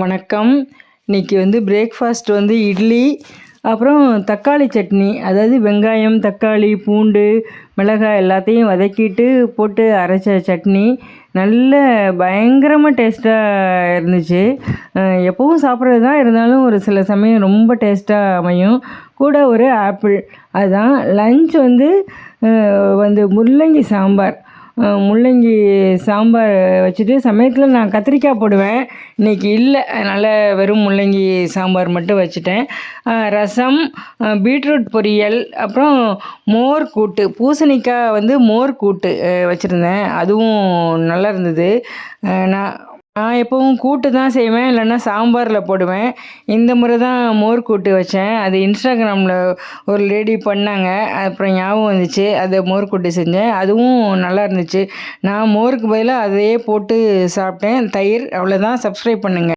வணக்கம். இன்னைக்கு வந்து பிரேக்ஃபாஸ்ட் வந்து இட்லி அப்புறம் தக்காளி சட்னி. அதாவது வெங்காயம் தக்காளி பூண்டு மிளகாய் எல்லாத்தையும் வதக்கிட்டு போட்டு அரைச்ச சட்னி. நல்ல பயங்கரமாக டேஸ்ட்டாக இருந்துச்சு. எப்பவும் சாப்பிட்றது தான் இருந்தாலும் ஒரு சில சமயம் ரொம்ப டேஸ்ட்டாக அமையும். கூட ஒரு ஆப்பிள் அதுதான் லஞ்ச் வந்து வந்து முள்ளங்கி சாம்பார். முள்ளங்கி சாம்பார் வச்சுட்டு சமயத்தில் நான் கத்திரிக்காய் போடுவேன். இன்னைக்கு இல்லை. அதனால் வெறும் முள்ளங்கி சாம்பார் மட்டும் வச்சுட்டேன். ரசம் பீட்ரூட் பொரியல் அப்புறம் மோர் கூட்டு. பூசணிக்காய் வந்து மோர் கூட்டு வச்சுருந்தேன். அதுவும் நல்லா இருந்தது. நான் நான் எப்பவும் கூட்டு தான் செய்வேன் இல்லைன்னா சாம்பாரில் போடுவேன். இந்த முறை தான் மோர் கூட்டு வச்சேன். அது இன்ஸ்டாகிராமில் ஒரு லேடி பண்ணாங்க. அப்புறம் ஞாபகம் வந்துச்சு அதை மோர் கூட்டு செஞ்சேன். அதுவும் நல்லா இருந்துச்சு. நான் மோருக்கு பதிலாக அதையே போட்டு சாப்பிட்டேன். தயிர் அவ்வளோதான் சப்ஸ்கிரைப் பண்ணுங்கள்